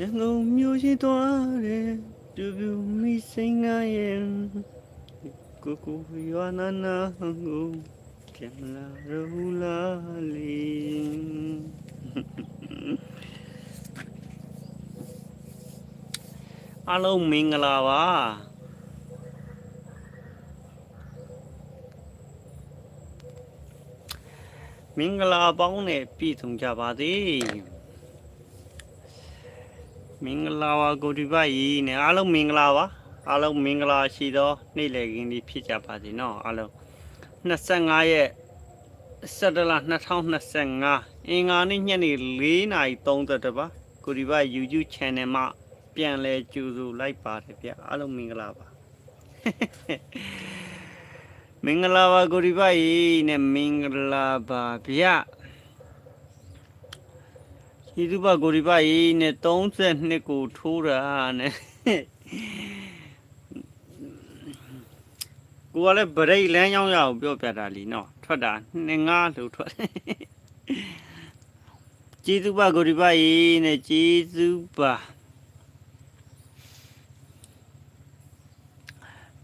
ရန်ကုန်မြို့ရှိသွားတယ်တူပြူမိစိန်ငါရဲ့ကိုကိုရွာနာနာကိုကင်လာရူလာလီအားလုံးမင်္ဂလာပါမင်္ဂလာပေါင်းနဲ့ပြည့်စုံကြပါစေ မင်္ဂလာပါကိုဒီပကြီးနဲ့အားလုံးမင်္ဂလာပါအားလုံးမင်္ဂလာရှိသောနေ့လည်ခင်းလေးဖြစ်ကြပါစေနော်အားလုံး25ရက်17လ2025အင်္ဂါနေ့ညနေ4:30ပါကိုဒီပ YouTube channel မှာပြန်လဲကြိုဆိုလိုက်ပါတယ်ဗျအားလုံးမင်္ဂလာပါမင်္ဂလာပါကိုဒီပကြီးနဲ့မင်္ဂလာပါဗျ ကျေးဇူးပါကိုဒီပကြီးနဲ့32ကိုထိုးတာနဲ့ကိုကလည်းဗရိတ်လမ်းကြောင်းရအောင်ပြောပြတာလीနော်ထွက်တာနှစ်ငါးလို့ထွက်ကျေးဇူးပါကိုဒီပကြီးနဲ့ကျေးဇူးပါ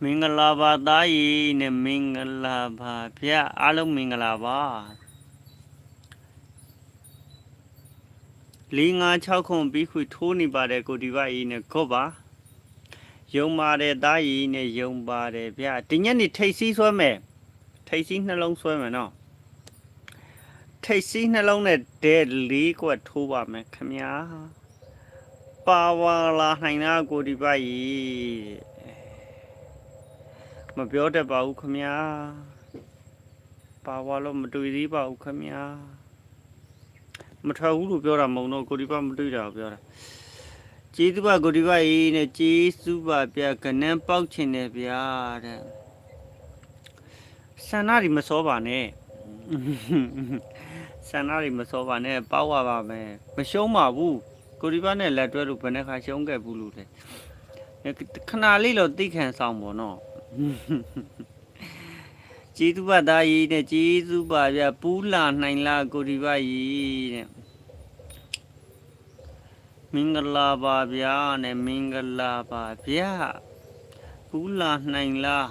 မင်္ဂလာပါသားကြီးနဲ့မင်္ဂလာပါဗျအားလုံးမင်္ဂလာပါ ၄၅6ခုပြီးခွေထိုးနေပါတယ်ကိုဒီပါကြီးနဲ့ခော့ပါယုံပါတယ်သားကြီးနဲ့ယုံပါတယ်ဗျဒီညနေထိတ်စီးဆွဲမယ်ထိတ်စီးနှလုံးဆွဲမယ်နော်ထိတ်စီးနှလုံးနဲ့ဒဲလေးကွက်ထိုးပါမယ်ခမညာပါဝါလာနိုင်တာကိုဒီပါကြီးမပြောတတ်ပါဘူးခမညာပါဝါလို့မတွေ့သေးပါဘူးခမညာ မထွက်ဘူးလို့ပြောတာမဟုတ်တော့ကိုဒီပမတွေ့တာကိုပြောတာကျေးဇူးပါကိုဒီပအေးနဲ့ကျေးဇူးပါဗျာကနန်းပေါက်ချင်တယ်ဗျာတဲ့ဆန္ဒတွေမစောပါနဲ့ဆန္ဒတွေမစောပါနဲ့ပေါက်ရပါမယ်မရှုံးပါဘူးကိုဒီပနဲ့လက်တွဲလို့ဘယ်နှခါရှုံးခဲ့ဘူးလို့တဲ့ခဏလေးတော့သိခံဆောင်ပေါ့နော် ကျေးဇူးပါသားကြီးတဲ့ကျေးဇူးပါဗျပူးလာနိုင်လားကိုဒီပါကြီးတဲ့မင်္ဂလာပါဗျာနဲ့မင်္ဂလာပါဗျာပူးလာနိုင်လား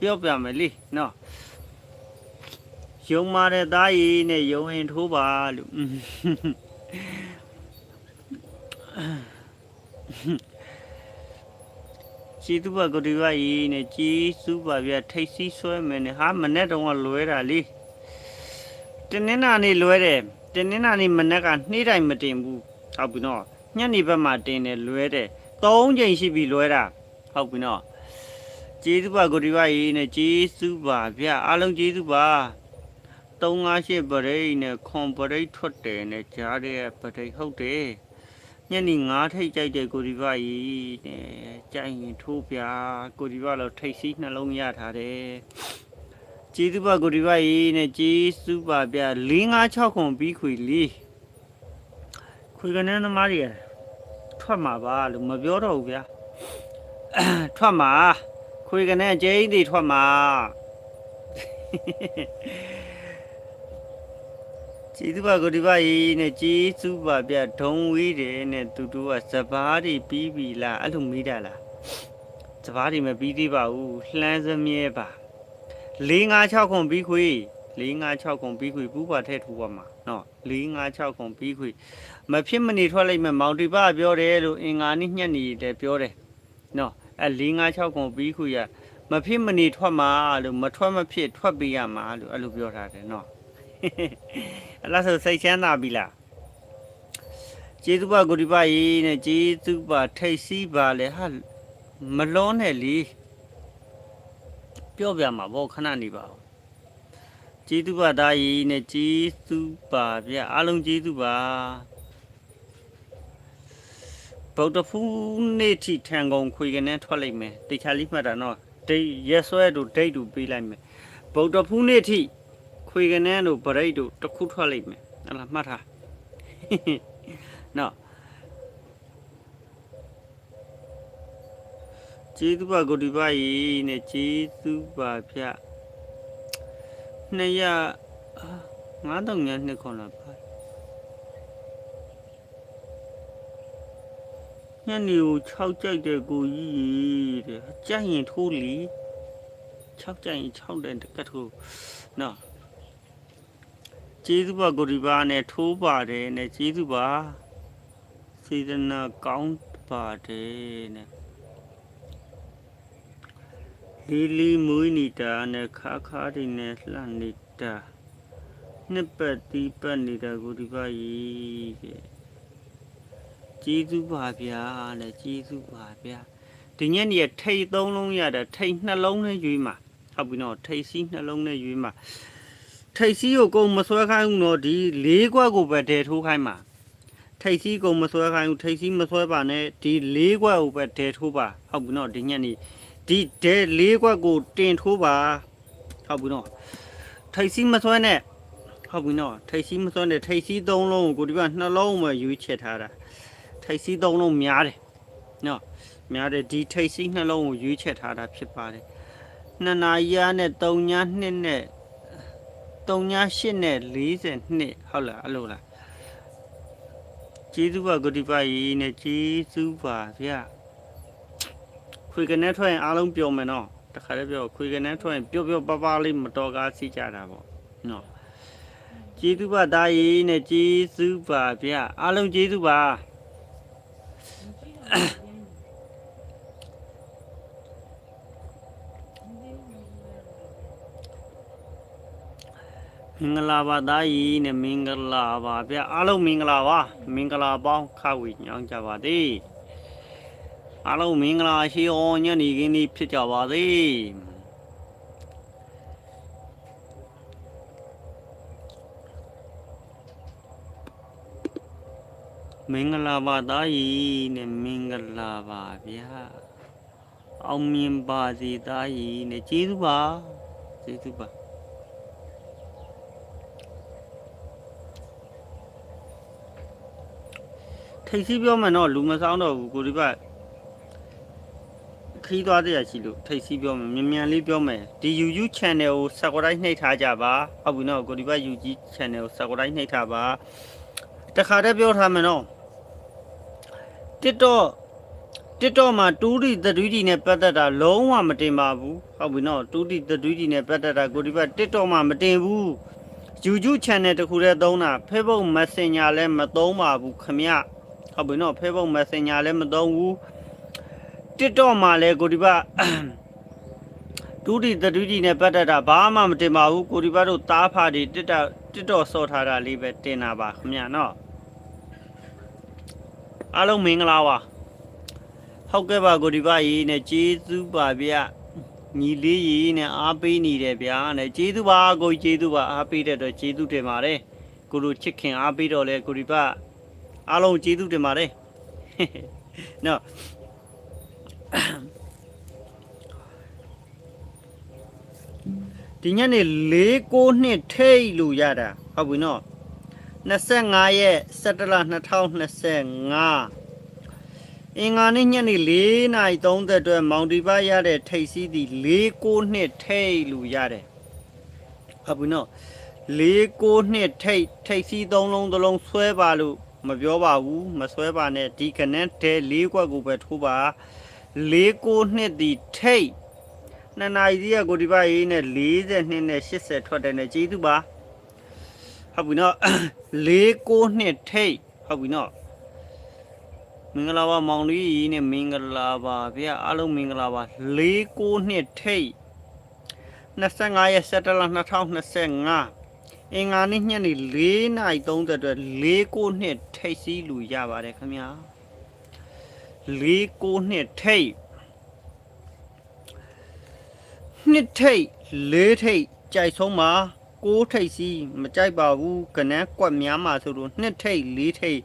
ပြောပြမယ်လေနော်ယုံမာတဲ့သားကြီးနဲ့ယုံရင်ထိုးပါလို့ ကျေးဇူးပါကိုဒီပါကြီးနဲ့ကျေးဇူးပါဗျာထိတ်စီးဆွဲမယ်နဲ့ဟာမနဲ့တုံးကလွဲတာလေတင်းနင်းနာနေလွဲတယ်တင်းနင်းနာနေမနဲ့ကနှေးတိုင်းမတင်ဘူးဟုတ်ပြီနော်ညနေဘက်မှာတင်တယ်လွဲတယ်၃ချိန်ရှိပြီလွဲတာဟုတ်ပြီနော်ကျေးဇူးပါကိုဒီပါကြီးနဲ့ကျေးဇူးပါဗျာအားလုံးကျေးဇူးပါ358ပရိတ်နဲ့ခွန်ပရိတ်ထွက်တယ်နဲ့ကြားတဲ့ပရိတ်ဟုတ်တယ် ညနေ9ထိတ်ကြိုက်တဲ့ကိုဒီပါကြီးနဲ့ကြိုက်ရင်ထိုးပြကိုဒီပါတော့ထိတ်စီးနှလုံးရထားတယ်ကျေးဇူးပါကိုဒီပါကြီးနဲ့ကျေးဇူးပါဗျ4 5 6ခွန်ပြီးခွေလေးခွေကနေသမားတွေထွက်မှာပါလို့မပြောတော့ဘူးဗျာထွက်မှာခွေကနေကျင်းတွေထွက်မှာ ကျေးဇူးပါကိုဒီပါကြီးနဲ့ကျေးဇူးပါဗျဒုံဝေးတယ်နဲ့သူတို့ကစပားတွေပြီးပြီလားအဲ့လိုမေးတာလားစပားတွေမပြီးသေးပါဘူးလှမ်းစမြဲပါ4 5 6ခွန်ပြီးခွေ4 5 6ခွန်ပြီးခွေပူပါထဲထူပါမှာနော်4 5 6ခွန်ပြီးခွေမဖြစ်မနေထွက်လိုက်မယ်မောင်တီပါပြောတယ်လို့အင်္ဂါနေ့ညက်နေတယ်ပြောတယ်နော်အဲ့4 5 6ခွန်ပြီးခွေကမဖြစ်မနေထွက်မှာလို့မထွက်မဖြစ်ထွက်ပေးရမှာလို့အဲ့လိုပြောထားတယ်နော် အဲ့လားဆိုစိတ်ချမ်းသာပြီလားကျေးဇူးပါဂုတိပါရေးနဲ့ကျေးဇူးပါထိတ်စီးပါလေဟာမလွန်းနဲ့လीပြောပြမှာဗောခဏနေပါဦးကျေးဇူးပါသားရေးနဲ့ကျေးဇူးပါဗျအားလုံးကျေးဇူးပါဗုဒ္ဓဖူးနေ့ထိထံကုန်ခွေကနေထွက်လိုက်မယ်တေချာလေးမှတ်တာနော်ဒိတ်ရက်ဆွဲတို့ဒိတ်တို့ပေးလိုက်မယ်ဗုဒ္ဓဖူးနေ့ထိ ခွေကနေတို့ဗရိတ်တို့တစ်ခုထွက်လိုက်မယ်ဟလာမှတ်ထားနော်ကျေးဇူးပါကိုဒီပါကြီးနဲ့ကျေးဇူးပါဗျနှစ်ရငါးတောင်ညာနှစ်ခွန်လာပါညနေကို6ကြိုက်တယ်ကိုကြီးတဲ့ကြိုက်ရင်ထိုးလီ6ကြိုက်ရင်6တဲ့တကတ်ထိုးနော် ကျေးဇူးပါကိုဒီပါနဲ့ထိုးပါတယ်နဲ့ကျေးဇူးပါစေတနာကောင်းပါတယ်နဲ့လီလီမွေးနေတာနဲ့ခါခါတွေနဲ့လှမ်းနေတာနှစ်ပတ်တီးပတ်နေတာကိုဒီပါကြီးတဲ့ကျေးဇူးပါဗျာတဲ့ကျေးဇူးပါဗျာဒီညနေထိတ်သုံးလုံးရတာထိတ်နှလုံးနဲ့ရွေးမှာဟုတ်ပြီနော်ထိတ်စီးနှလုံးနဲ့ရွေးမှာ ထိတ်စီးကိုကုန်မဆွဲခိုင်းဘူးနော်ဒီလေးခွက်ကိုပဲတည်ထိုးခိုင်းမှာထိတ်စီးကုန်မဆွဲခိုင်းဘူးထိတ်စီးမဆွဲပါနဲ့ဒီလေးခွက်ကိုပဲတည်ထိုးပါဟုတ်ပြီနော်ဒီညနေဒီဒဲလေးခွက်ကိုတင်ထိုးပါဟုတ်ပြီနော်ထိတ်စီးမဆွဲနဲ့ဟုတ်ပြီနော်ထိတ်စီးမဆွဲနဲ့ထိတ်စီးသုံးလုံးကိုကိုဒီကနှလုံးမှာရွေးချက်ထားတာထိတ်စီးသုံးလုံးများတယ်နော်များတယ်ဒီထိတ်စီးနှလုံးကိုရွေးချက်ထားတာဖြစ်ပါတယ်နှစ်နာရီအားနဲ့3ည2နဲ့3ည8နဲ့ 40နှစ်ဟုတ်လားအဲ့လိုလားကျေးဇူးပါဂုတိပါရီနဲ့ကျေးဇူးပါဗျခွေကနေထွက်ရင်အားလုံးပြောမယ်နော်တခါတည်းပြောခွေကနေထွက်ရင်ပျော့ပျော့ပါပါလေးမတော်ကားစီကြတာပေါ့နော်ကျေးဇူးပါသားရီနဲ့ကျေးဇူးပါဗျအားလုံးကျေးဇူးပါ မ င်္ဂလာပါသားကြီးနဲ့မင်္ဂလာပါဗျအားလုံးမင်္ဂလာပါမင်္ဂလာပေါင်းခဝေညောင်းကြပါသည်အားလုံးမင်္ဂလာရှိအောင်ညနေခင်းนี้ဖြစ်ကြပါသည်မင်္ဂလာပါသားကြီးနဲ့မင်္ဂလာပါဗျာအောင်မြင်ပါစေသားကြီးနဲ့ကျေးဇူးပါကျေးဇူးပါ ထိတ်စီးပြောမှတော့လူမဆောင်တော့ဘူးကိုဒီဘက်ခီးသွားတဲ့ရှိလို့ထိတ်စီးပြောမယ်မြန်မြန်လေးပြောမယ်ဒီ YouTube channel ကို subscribe နှိပ်ထားကြပါဟုတ်ပြီနော်ကိုဒီဘက် YouTube channel ကို subscribe နှိပ်ထားပါတခါတည်းပြောထားမယ်နော် TikTok TikTok မှာ 2D 3D နဲ့ပတ်သက်တာလုံးဝမတင်ပါဘူးဟုတ်ပြီနော် 2D 3D နဲ့ပတ်သက်တာကိုဒီဘက် TikTok မှာမတင်ဘူး YouTube channel တခုတည်းသုံးတာ Facebook Messenger လည်းမသုံးပါဘူးခမရ ဟုတ်ပြီနော် Facebook Messenger လည်းမသုံးဘူး TikTok မှာလည်းကိုဒီဘဒူဒီတဒူဒီနဲ့ပတ်သက်တာဘာမှမတင်ပါဘူးကိုဒီဘတို့တားဖာတွေ TikTok TikTok ဆော့ထားတာလေးပဲတင်တာပါခင်ဗျာနော်အားလုံးမင်္ဂလာပါဟုတ်ကဲ့ပါကိုဒီဘရေးနဲ့ကျေးဇူးပါဗျညီလေးရေးနဲ့အားပေးနေတယ်ဗျာနဲ့ကျေးဇူးပါကိုကျေးဇူးပါအားပေးတဲ့အတွက်ကျေးဇူးတင်ပါတယ်ကိုလိုချစ်ခင်အားပေးတော့လဲကိုဒီဘ အားလုံးကျေးဇူးတင်ပါတယ်နော်ဒီညနေ၄9နှစ်ထိတ်လို့ရတာဟုတ်ပြီနော်25ရက်17လ2025အင်္ဂါနေ့ညနေ4နာရီ30အတွက်မောင်တီပါရတဲ့ထိတ်စီးသည်၄9နှစ်ထိတ်လို့ရတယ်ဟုတ်ပြီနော်၄9နှစ်ထိတ်ထိတ်စီးသုံးလုံးသလုံးဆွဲပါလို့ မပြောပါဘူးမဆွဲပါနဲ့ဒီကနက်တဲ၄ခွက်ကိုပဲထိုးပါ၄ကိုနှစ်ဒီထိတ်နှစ်နာရီစီးကကိုဒီပါရေးနဲ့42နဲ့80ထွက်တယ်နဲ့ကျေးဇူးပါဟုတ်ပြီနော်၄ကိုနှစ်ထိတ်ဟုတ်ပြီနော်မင်္ဂလာပါမောင်လေးကြီးနဲ့မင်္ဂလာပါဗျာအားလုံးမင်္ဂလာပါ၄ကိုနှစ်ထိတ်25ရက်17လ2025 အင်္ဂါနေ့ညနေ4နာရီ30အတွက်4ကိုနှစ်ထိတ်စီးလူရပါတယ်ခင်ဗျာ4ကိုနှစ်ထိတ်နှစ်ထိတ်4ထိတ်ကြိုက်ဆုံးမှာ6ထိတ်စီးမကြိုက်ပါဘူးကနန်းကွက်များမှာဆိုလို့နှစ်ထိတ်4ထိတ်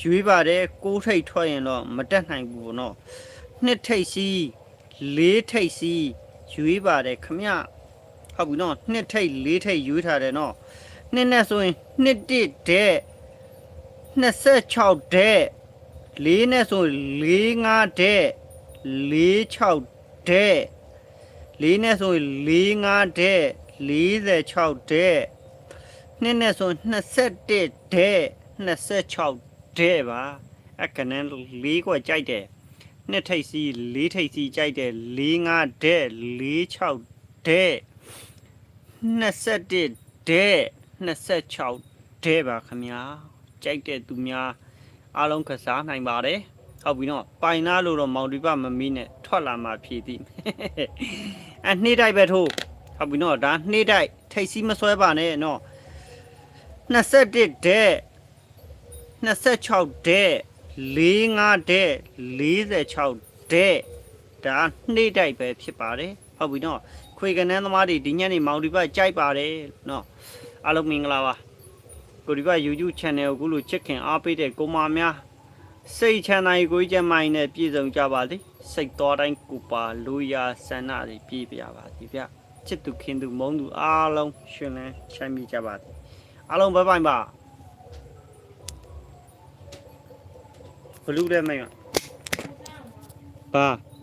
ရွေးပါတယ်6ထိတ်ထွက်ရင်တော့မတက်နိုင်ဘူးပေါ့နော်နှစ်ထိတ်စီး4ထိတ်စီးရွေးပါတယ်ခင်ဗျဟုတ်ပြီနော်နှစ်ထိတ်4ထိတ်ရွေးထားတယ်နော် နှစ်နဲ့ဆိုရင်နှစ်တစ်တဲ့26တဲ့လေးနဲ့ဆိုရင်45တဲ့46တဲ့လေးနဲ့ဆိုရင်45တဲ့46တဲ့နှစ်နဲ့ဆိုရင်21တဲ့26တဲ့ပါအခနန်းလေးကွက်ကြိုက်တယ်နှစ်ထိပ်စီလေးထိပ်စီကြိုက်တယ်လေးငါတဲ့လေး6တဲ့21တဲ့ 26တဲ့ပါခမညာကြိုက်တဲ့သူများအားလုံးကစားနိုင်ပါတယ်ဟုတ်ပြီနော်ပိုင်နာလို့တော့မောင်ဒီပမမီးနဲ့ထွက်လာမှဖြည်သည်အနှိမ့်တိုက်ပဲထိုးဟုတ်ပြီနော်ဒါနှိမ့်တိုက်ထိပ်စီးမဆွဲပါနဲ့နော်21တဲ့26တဲ့45တဲ့46တဲ့ဒါနှိမ့်တိုက်ပဲဖြစ်ပါတယ်ဟုတ်ပြီနော်ခွေကနန်းသမားတွေဒီညနေမောင်ဒီပကြိုက်ပါတယ်နော် အားလုံးမင်္ဂလာပါကိုဒီပ YouTube channel ကိုခုလိုချစ်ခင်အားပေးတဲ့ကိုမာများစိတ်ချမ်းသာရေးကိုကြီးကျမ်းမိုင်းနဲ့ပြည့်စုံကြပါစေစိတ်တော်တိုင်းကိုပါလူရာဆန္ဒတွေပြည့်ပြပါစေဗျချစ်သူခင်သူမုန်းသူအားလုံးရှင်လန်းချမ်းမြေ့ကြပါစေအားလုံးဘိုင်ဘိုင်ပါဘလူးတဲ့မိတ်မပါ